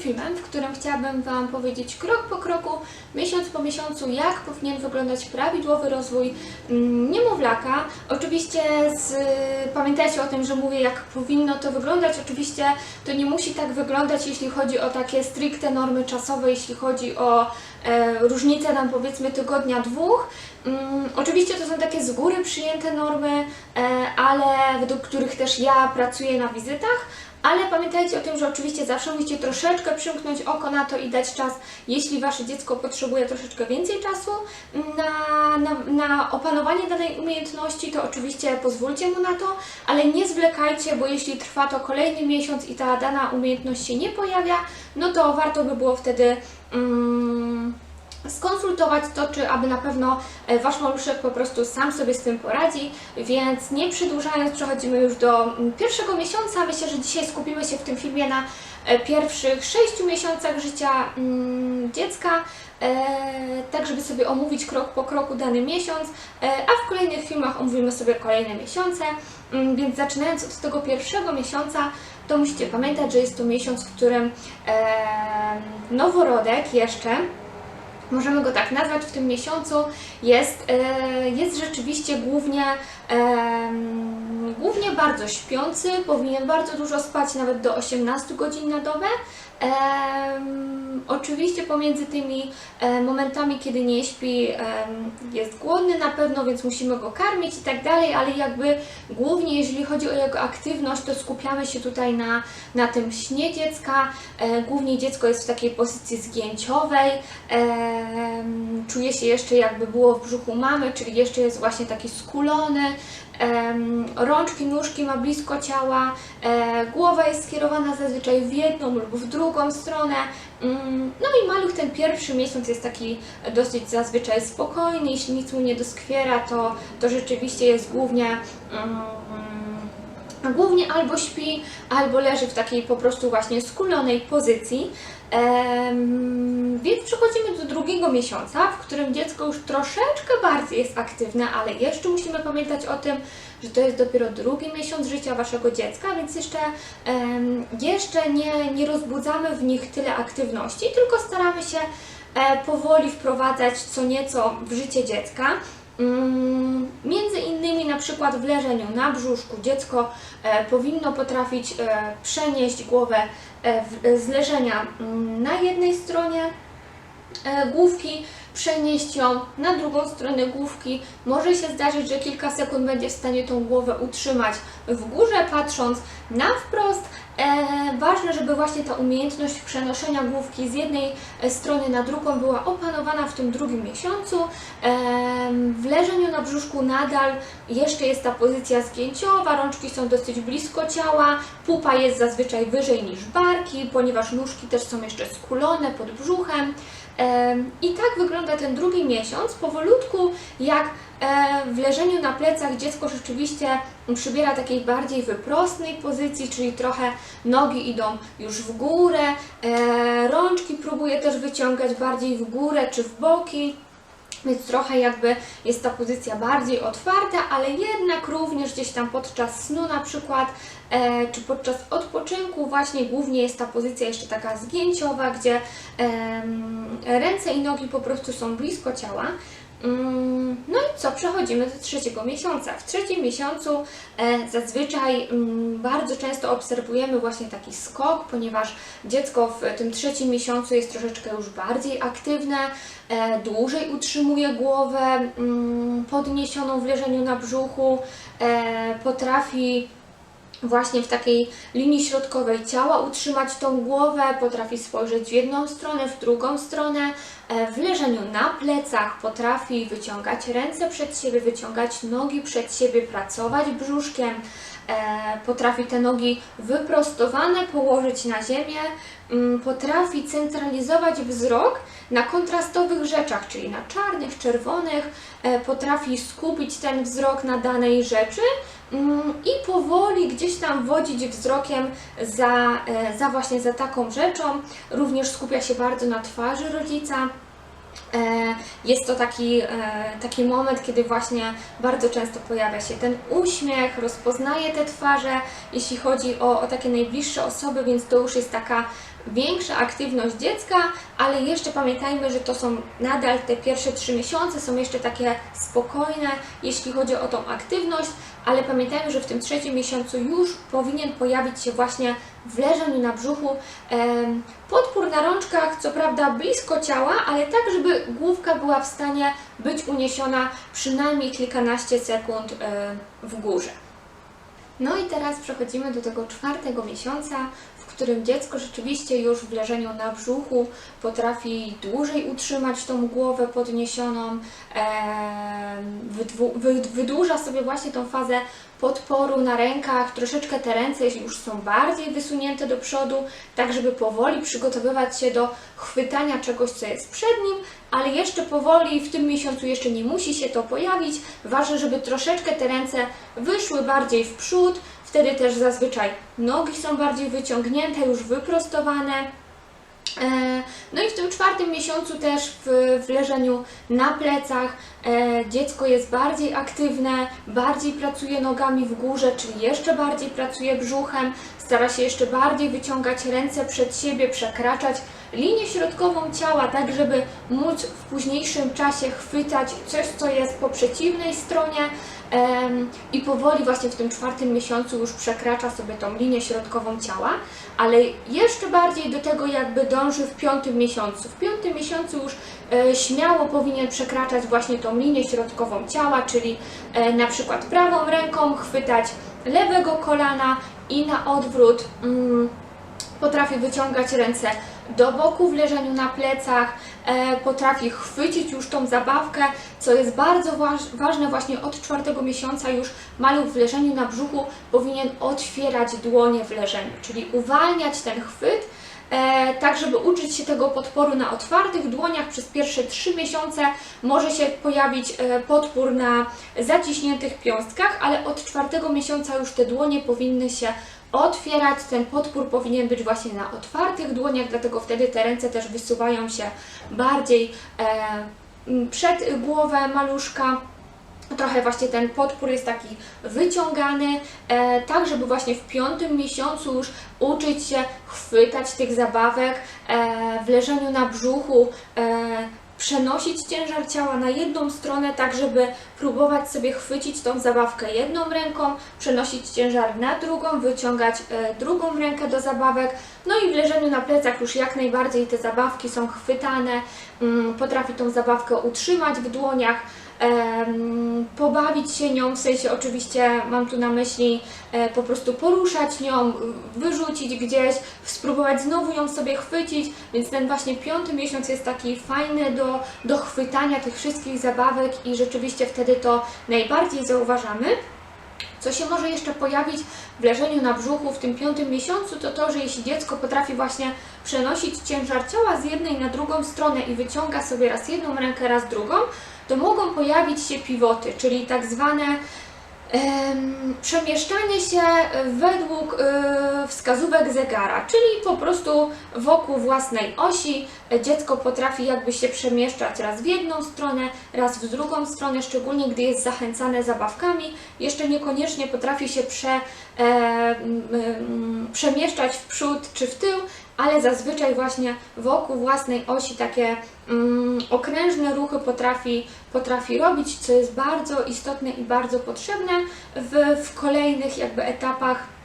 filmem, w którym chciałabym Wam powiedzieć krok po kroku, miesiąc po miesiącu, jak powinien wyglądać prawidłowy rozwój mm, niemowlaka. Oczywiście z, pamiętajcie o tym, że mówię jak powinno to wyglądać. Oczywiście to nie musi tak wyglądać, jeśli chodzi o takie stricte normy czasowe, jeśli chodzi o e, różnice tam powiedzmy tygodnia, dwóch. Mm, oczywiście to są takie z góry przyjęte normy, e, ale według których też ja pracuję na wizytach. Ale pamiętajcie o tym, że oczywiście zawsze musicie troszeczkę przymknąć oko na to i dać czas, jeśli Wasze dziecko potrzebuje troszeczkę więcej czasu na, na, na opanowanie danej umiejętności, to oczywiście pozwólcie mu na to, ale nie zwlekajcie, bo jeśli trwa to kolejny miesiąc i ta dana umiejętność się nie pojawia, no to warto by było wtedy. Mm, skonsultować to, czy aby na pewno e, Wasz maluszek po prostu sam sobie z tym poradzi, więc nie przedłużając przechodzimy już do mm, pierwszego miesiąca. Myślę, że dzisiaj skupimy się w tym filmie na e, pierwszych sześciu miesiącach życia mm, dziecka, e, tak żeby sobie omówić krok po kroku dany miesiąc, a w kolejnych filmach omówimy sobie kolejne miesiące, Mm, więc zaczynając od tego pierwszego miesiąca, to musicie pamiętać, że jest to miesiąc, w którym noworodek jeszcze możemy go tak nazwać, w tym miesiącu jest, e, jest rzeczywiście głównie, em, głównie bardzo śpiący, powinien bardzo dużo spać, nawet do 18 godzin na dobę. Oczywiście pomiędzy tymi e, momentami, kiedy nie śpi, jest głodny na pewno, więc musimy go karmić i tak dalej, ale jakby głównie jeżeli chodzi o jego aktywność, to skupiamy się tutaj na, na tym śnie dziecka. E, głównie dziecko jest w takiej pozycji zgięciowej, czuje się jeszcze jakby było w brzuchu mamy, czyli jeszcze jest właśnie taki skulony, rączki, nóżki ma blisko ciała, e, głowa jest skierowana zazwyczaj w jedną lub w drugą stronę. Mm, No i maluch ten pierwszy miesiąc jest taki dosyć zazwyczaj spokojny, jeśli nic mu nie doskwiera, to, to rzeczywiście jest głównie mm, głównie albo śpi, albo leży w takiej po prostu właśnie skulonej pozycji. Więc przechodzimy do drugiego miesiąca, w którym dziecko już troszeczkę bardziej jest aktywne, ale jeszcze musimy pamiętać o tym, że to jest dopiero drugi miesiąc życia waszego dziecka, więc jeszcze, jeszcze nie, nie rozbudzamy w nich tyle aktywności, tylko staramy się e, powoli wprowadzać co nieco w życie dziecka. Mm, Między innymi na przykład w leżeniu na brzuszku dziecko e, powinno potrafić e, przenieść głowę z leżenia mm, na jednej stronie główki, przenieść ją na drugą stronę główki. Może się zdarzyć, że kilka sekund będzie w stanie tą głowę utrzymać w górze, patrząc na wprost. E, ważne, żeby właśnie ta umiejętność przenoszenia główki z jednej e, strony na drugą była opanowana w tym drugim miesiącu. E, w leżeniu na brzuszku nadal jeszcze jest ta pozycja zgięciowa, rączki są dosyć blisko ciała, pupa jest zazwyczaj wyżej niż barki, ponieważ nóżki też są jeszcze skulone pod brzuchem. Em, I tak wygląda ten drugi miesiąc, powolutku jak e, w leżeniu na plecach dziecko rzeczywiście przybiera takiej bardziej wyprostnej pozycji, czyli trochę nogi idą już w górę, e, rączki próbuje też wyciągać bardziej w górę czy w boki. Więc trochę jakby jest ta pozycja bardziej otwarta, ale jednak również gdzieś tam podczas snu na przykład, e, czy podczas odpoczynku właśnie głównie jest ta pozycja jeszcze taka zgięciowa, gdzie ręce i nogi po prostu są blisko ciała. Mm, No i co, przechodzimy do trzeciego miesiąca. W trzecim miesiącu e, zazwyczaj mm, bardzo często obserwujemy właśnie taki skok, ponieważ dziecko w tym trzecim miesiącu jest troszeczkę już bardziej aktywne, e, dłużej utrzymuje głowę mm, podniesioną w leżeniu na brzuchu, e, potrafi właśnie w takiej linii środkowej ciała utrzymać tą głowę, potrafi spojrzeć w jedną stronę, w drugą stronę, e, w leżeniu na plecach potrafi wyciągać ręce przed siebie, wyciągać nogi przed siebie, pracować brzuszkiem, e, potrafi te nogi wyprostowane położyć na ziemię, mm, potrafi centralizować wzrok na kontrastowych rzeczach, czyli na czarnych, czerwonych, e, potrafi skupić ten wzrok na danej rzeczy i powoli gdzieś tam wodzić wzrokiem za, e, za właśnie za taką rzeczą. Również skupia się bardzo na twarzy rodzica. E, Jest to taki, e, taki moment, kiedy właśnie bardzo często pojawia się ten uśmiech, rozpoznaje te twarze, jeśli chodzi o, o takie najbliższe osoby, więc to już jest taka większa aktywność dziecka, ale jeszcze pamiętajmy, że to są nadal te pierwsze trzy miesiące, są jeszcze takie spokojne, jeśli chodzi o tą aktywność, ale pamiętajmy, że w tym trzecim miesiącu już powinien pojawić się właśnie w leżeniu na brzuchu podpór na rączkach, co prawda blisko ciała, ale tak, żeby główka była w stanie być uniesiona przynajmniej kilkanaście sekund w górze. No i teraz przechodzimy do tego czwartego miesiąca, w którym dziecko rzeczywiście już w leżeniu na brzuchu potrafi dłużej utrzymać tą głowę podniesioną, wydłuża sobie właśnie tą fazę podporu na rękach, troszeczkę te ręce już są bardziej wysunięte do przodu, tak żeby powoli przygotowywać się do chwytania czegoś, co jest przed nim, ale jeszcze powoli, w tym miesiącu jeszcze nie musi się to pojawić. Ważne, żeby troszeczkę te ręce wyszły bardziej w przód, wtedy też zazwyczaj nogi są bardziej wyciągnięte, już wyprostowane. E, No i w tym czwartym miesiącu też w, w leżeniu na plecach e, dziecko jest bardziej aktywne, bardziej pracuje nogami w górze, czyli jeszcze bardziej pracuje brzuchem, stara się jeszcze bardziej wyciągać ręce przed siebie, przekraczać linię środkową ciała, tak żeby móc w późniejszym czasie chwytać coś, co jest po przeciwnej stronie i powoli właśnie w tym czwartym miesiącu już przekracza sobie tą linię środkową ciała, ale jeszcze bardziej do tego jakby dąży w piątym miesiącu. W piątym miesiącu już e, śmiało powinien przekraczać właśnie tą linię środkową ciała, czyli e, na przykład prawą ręką chwytać lewego kolana i na odwrót mm, potrafi wyciągać ręce do boku w leżeniu na plecach, e, potrafi chwycić już tą zabawkę, co jest bardzo waż, ważne właśnie od czwartego miesiąca już maluch w leżeniu na brzuchu powinien otwierać dłonie w leżeniu, czyli uwalniać ten chwyt, tak żeby uczyć się tego podporu na otwartych dłoniach przez pierwsze trzy miesiące może się pojawić e, podpór na zaciśniętych piąstkach, ale od czwartego miesiąca już te dłonie powinny się otwierać, ten podpór powinien być właśnie na otwartych dłoniach, dlatego wtedy te ręce też wysuwają się bardziej e, przed głowę maluszka. Trochę właśnie ten podpór jest taki wyciągany, e, tak żeby właśnie w piątym miesiącu już uczyć się chwytać tych zabawek e, w leżeniu na brzuchu, e, przenosić ciężar ciała na jedną stronę, tak żeby próbować sobie chwycić tą zabawkę jedną ręką, przenosić ciężar na drugą, wyciągać e, drugą rękę do zabawek. No i w leżeniu na plecach już jak najbardziej te zabawki są chwytane, mm, potrafi tą zabawkę utrzymać w dłoniach. Pobawić się nią, w sensie oczywiście mam tu na myśli e, po prostu poruszać nią, wyrzucić gdzieś, spróbować znowu ją sobie chwycić, więc ten właśnie piąty miesiąc jest taki fajny do, do chwytania tych wszystkich zabawek i rzeczywiście wtedy to najbardziej zauważamy. Co się może jeszcze pojawić w leżeniu na brzuchu w tym piątym miesiącu, to to, że jeśli dziecko potrafi właśnie przenosić ciężar ciała z jednej na drugą stronę i wyciąga sobie raz jedną rękę, raz drugą, to mogą pojawić się pivoty, czyli tak zwane em, przemieszczanie się według e, wskazówek zegara, czyli po prostu wokół własnej osi dziecko potrafi jakby się przemieszczać raz w jedną stronę, raz w drugą stronę, szczególnie gdy jest zachęcane zabawkami. Jeszcze niekoniecznie potrafi się prze, m, m, przemieszczać w przód czy w tył, ale zazwyczaj właśnie wokół własnej osi takie mm, okrężne ruchy potrafi, potrafi robić, co jest bardzo istotne i bardzo potrzebne w, w kolejnych jakby etapach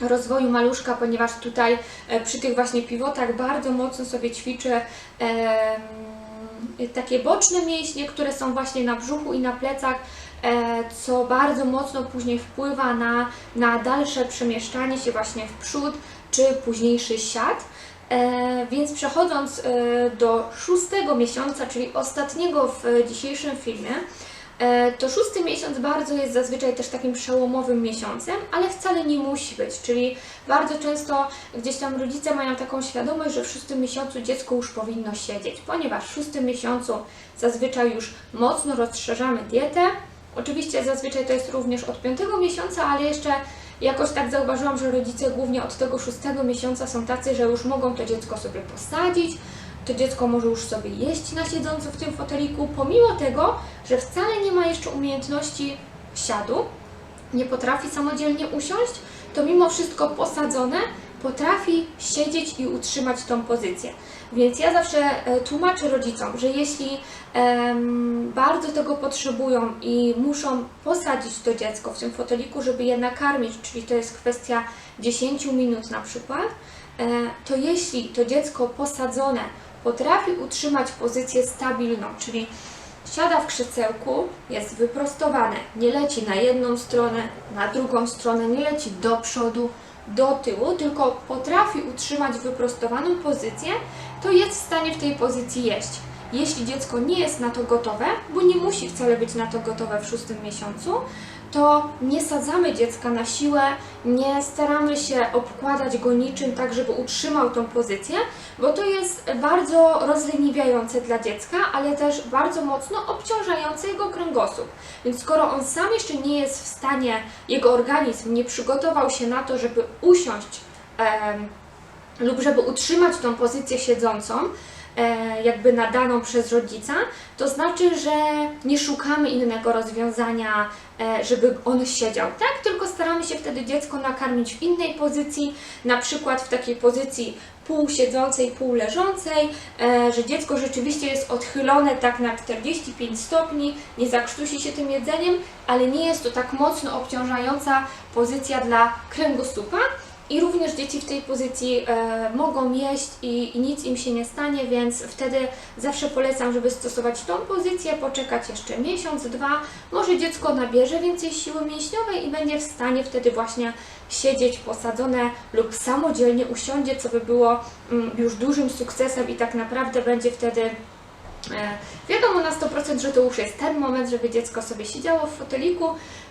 rozwoju maluszka, ponieważ tutaj e, przy tych właśnie pivotach bardzo mocno sobie ćwiczy em, takie boczne mięśnie, które są właśnie na brzuchu i na plecach, e, co bardzo mocno później wpływa na, na dalsze przemieszczanie się właśnie w przód, czy późniejszy siad. E, więc przechodząc e, do szóstego miesiąca, czyli ostatniego w e, dzisiejszym filmie, e, to szósty miesiąc bardzo jest zazwyczaj też takim przełomowym miesiącem, ale wcale nie musi być. Czyli bardzo często gdzieś tam rodzice mają taką świadomość, że w szóstym miesiącu dziecko już powinno siedzieć, ponieważ w szóstym miesiącu zazwyczaj już mocno rozszerzamy dietę. Oczywiście zazwyczaj to jest również od piątego miesiąca, ale jeszcze jakoś tak zauważyłam, że rodzice głównie od tego szóstego miesiąca są tacy, że już mogą to dziecko sobie posadzić, to dziecko może już sobie jeść na siedząco w tym foteliku, pomimo tego, że wcale nie ma jeszcze umiejętności siadu, nie potrafi samodzielnie usiąść, to mimo wszystko posadzone potrafi siedzieć i utrzymać tą pozycję. Więc ja zawsze e, tłumaczę rodzicom, że jeśli bardzo tego potrzebują i muszą posadzić to dziecko w tym foteliku, żeby je nakarmić, czyli to jest kwestia 10 minut na przykład, e, to jeśli to dziecko posadzone potrafi utrzymać pozycję stabilną, czyli siada w krzesełku, jest wyprostowane, nie leci na jedną stronę, na drugą stronę, nie leci do przodu, do tyłu, tylko potrafi utrzymać wyprostowaną pozycję, to jest w stanie w tej pozycji jeść. Jeśli dziecko nie jest na to gotowe, bo nie musi wcale być na to gotowe w szóstym miesiącu, to nie sadzamy dziecka na siłę, nie staramy się obkładać go niczym tak, żeby utrzymał tą pozycję, bo to jest bardzo rozleniwiające dla dziecka, ale też bardzo mocno obciążające jego kręgosłup. Więc skoro on sam jeszcze nie jest w stanie, jego organizm nie przygotował się na to, żeby usiąść em, lub żeby utrzymać tą pozycję siedzącą, e, jakby nadaną przez rodzica, to znaczy, że nie szukamy innego rozwiązania, e, żeby on siedział, tak? Tylko staramy się wtedy dziecko nakarmić w innej pozycji, na przykład w takiej pozycji półsiedzącej, półleżącej, e, że dziecko rzeczywiście jest odchylone tak na 45 stopni, nie zakrztusi się tym jedzeniem, ale nie jest to tak mocno obciążająca pozycja dla kręgosłupa. I również dzieci w tej pozycji e, mogą jeść i, i nic im się nie stanie, więc wtedy zawsze polecam, żeby stosować tą pozycję, poczekać jeszcze miesiąc, dwa. Może dziecko nabierze więcej siły mięśniowej i będzie w stanie wtedy właśnie siedzieć posadzone lub samodzielnie usiądzie, co by było mm, już dużym sukcesem i tak naprawdę będzie wtedy Wiadomo na 100%, że to już jest ten moment, żeby dziecko sobie siedziało w foteliku,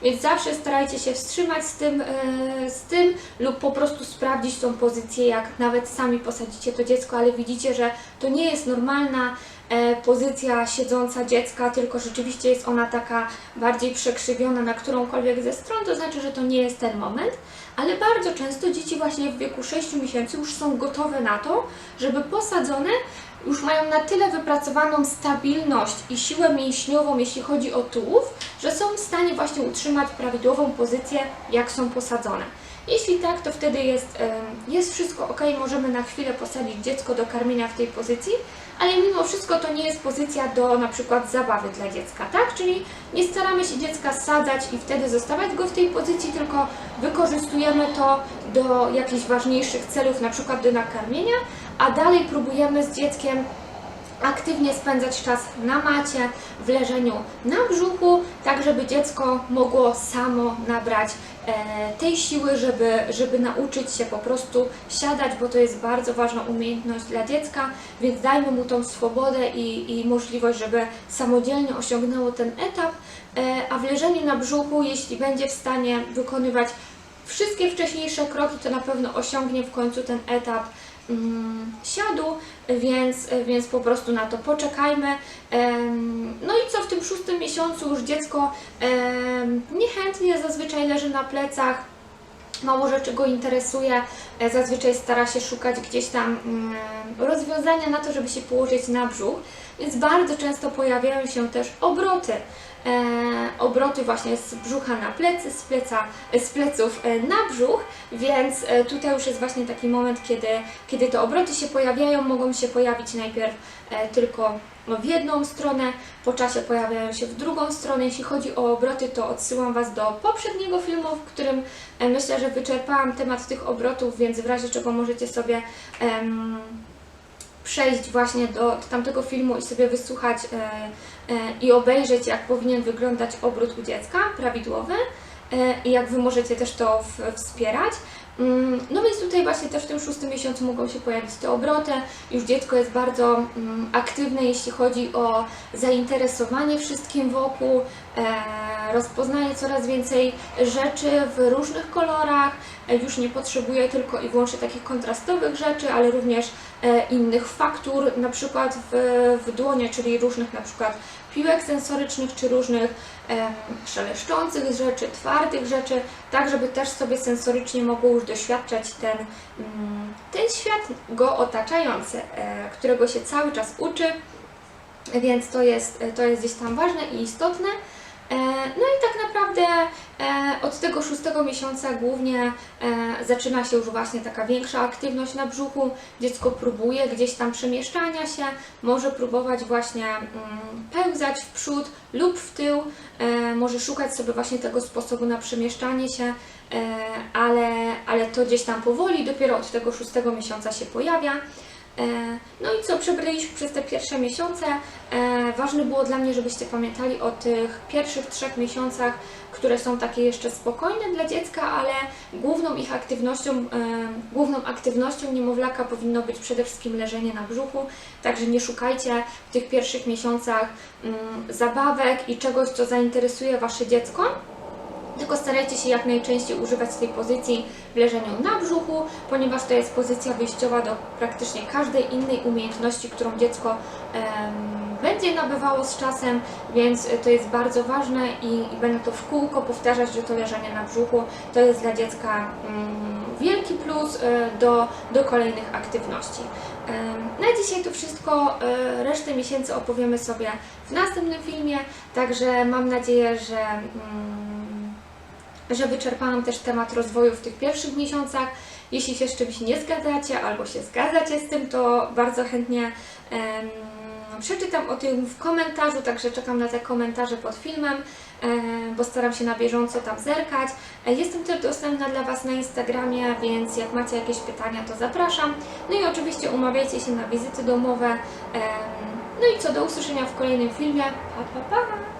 więc zawsze starajcie się wstrzymać z tym, e, z tym lub po prostu sprawdzić tą pozycję, jak nawet sami posadzicie to dziecko, ale widzicie, że to nie jest normalna e, pozycja siedząca dziecka, tylko rzeczywiście jest ona taka bardziej przekrzywiona na którąkolwiek ze stron, to znaczy, że to nie jest ten moment, ale bardzo często dzieci właśnie w wieku 6 miesięcy już są gotowe na to, żeby posadzone już mają na tyle wypracowaną stabilność i siłę mięśniową, jeśli chodzi o tułów, że są w stanie właśnie utrzymać prawidłową pozycję, jak są posadzone. Jeśli tak, to wtedy jest, jest wszystko ok, możemy na chwilę posadzić dziecko do karmienia w tej pozycji, ale mimo wszystko to nie jest pozycja do na przykład zabawy dla dziecka, tak? Czyli nie staramy się dziecka sadzać i wtedy zostawiać go w tej pozycji, tylko wykorzystujemy to do jakichś ważniejszych celów, na przykład do nakarmienia, a dalej próbujemy z dzieckiem aktywnie spędzać czas na macie, w leżeniu na brzuchu, tak żeby dziecko mogło samo nabrać e, tej siły, żeby, żeby nauczyć się po prostu siadać, bo to jest bardzo ważna umiejętność dla dziecka, więc dajmy mu tą swobodę i, i możliwość, żeby samodzielnie osiągnęło ten etap, e, a w leżeniu na brzuchu, jeśli będzie w stanie wykonywać wszystkie wcześniejsze kroki, to na pewno osiągnie w końcu ten etap siadu, więc, więc po prostu na to poczekajmy. No i co w tym szóstym miesiącu już dziecko niechętnie zazwyczaj leży na plecach, mało rzeczy go interesuje, e, zazwyczaj stara się szukać gdzieś tam mm, rozwiązania na to, żeby się położyć na brzuch, więc bardzo często pojawiają się też obroty. E, obroty właśnie z brzucha na plecy, z, pleca, z pleców e, na brzuch, więc e, tutaj już jest właśnie taki moment, kiedy, kiedy te obroty się pojawiają, mogą się pojawić najpierw e, tylko no, w jedną stronę, po czasie pojawiają się w drugą stronę. Jeśli chodzi o obroty, to odsyłam Was do poprzedniego filmu, w którym e, myślę, że wyczerpałam temat tych obrotów, więc w razie czego możecie sobie przejść właśnie do, tamtego filmu i sobie wysłuchać e, e, i obejrzeć, jak powinien wyglądać obrót u dziecka prawidłowy e, i jak Wy możecie też to wspierać. Mm, No więc tutaj właśnie też w tym szóstym miesiącu mogą się pojawić te obroty. Już dziecko jest bardzo mm, aktywne, jeśli chodzi o zainteresowanie wszystkim wokół, e, rozpoznaje coraz więcej rzeczy w różnych kolorach, e, już nie potrzebuje tylko i wyłącznie takich kontrastowych rzeczy, ale również e, innych faktur, na przykład w, w dłonie, czyli różnych na przykład piłek sensorycznych, czy różnych szeleszczących rzeczy, twardych rzeczy, tak żeby też sobie sensorycznie mogło już doświadczać ten, mm, ten świat go otaczający, e, którego się cały czas uczy, więc to jest, to jest gdzieś tam ważne i istotne. E, No i tak naprawdę e, od tego szóstego miesiąca głównie e, zaczyna się już właśnie taka większa aktywność na brzuchu. Dziecko próbuje gdzieś tam przemieszczania się, może próbować właśnie mm, pełzać w przód lub w tył, może szukać sobie właśnie tego sposobu na przemieszczanie się, ale, ale to gdzieś tam powoli, dopiero od tego szóstego miesiąca się pojawia. E, No i co, przebraliśmy przez te pierwsze miesiące. E, Ważne było dla mnie, żebyście pamiętali o tych pierwszych trzech miesiącach, które są takie jeszcze spokojne dla dziecka, ale główną ich aktywnością, e, główną aktywnością niemowlaka powinno być przede wszystkim leżenie na brzuchu, także nie szukajcie w tych pierwszych miesiącach mm, zabawek i czegoś, co zainteresuje Wasze dziecko tylko starajcie się jak najczęściej używać tej pozycji w leżeniu na brzuchu, ponieważ to jest pozycja wyjściowa do praktycznie każdej innej umiejętności, którą dziecko będzie nabywało z czasem, więc to jest bardzo ważne i, i będę to w kółko powtarzać, że to leżenie na brzuchu to jest dla dziecka mm, wielki plus e, do, do kolejnych aktywności. Na dzisiaj to wszystko, e, resztę miesięcy opowiemy sobie w następnym filmie, także mam nadzieję, że mm, że wyczerpałam też temat rozwoju w tych pierwszych miesiącach. Jeśli się z czymś nie zgadzacie albo się zgadzacie z tym, to bardzo chętnie em, przeczytam o tym w komentarzu, także czekam na te komentarze pod filmem, em, bo staram się na bieżąco tam zerkać. Jestem też dostępna dla Was na Instagramie, więc jak macie jakieś pytania, to zapraszam. No i oczywiście umawiajcie się na wizyty domowe. Em, No i co, do usłyszenia w kolejnym filmie. Pa, pa, pa!